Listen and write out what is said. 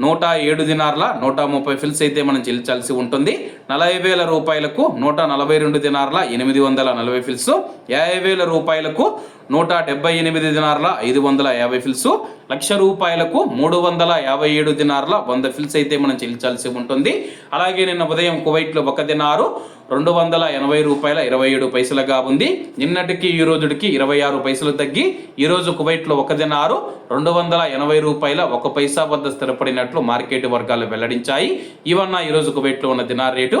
నూట ఏడు దినార్ల నూట ముప్పై ఫిల్స్ అయితే మనం చెల్లించాల్సి ఉంటుంది. నలభై వేల రూపాయలకు నూట నలభై రెండు దినార్ల ఎనిమిది వందల నలభై ఫిల్స్. యాభై వేల రూపాయలకు నూట డెబ్బై ఎనిమిది దినార్ల ఐదు వందల యాభై ఫిల్స్. లక్ష రూపాయలకు మూడు వందల యాభై ఏడు దినార్ల వంద ఫిల్స్ అయితే మనం చెల్లించాల్సి ఉంటుంది. అలాగే నిన్న ఉదయం కువైట్లో ఒక దినారు రెండు వందల ఎనభై రూపాయల ఇరవై ఏడు పైసలుగా ఉంది. నిన్నటికి ఈ రోజుకి ఇరవై ఆరు పైసలు తగ్గి ఈరోజు కువైట్లో ఒక దినారు రెండు వందల ఎనభై రూపాయల ఒక పైసా వద్ద స్థిరపడినట్లు మార్కెట్ వర్గాలు వెల్లడించాయి. ఇవన్న ఈరోజు కువైట్లో ఉన్న దినార్ రేటు.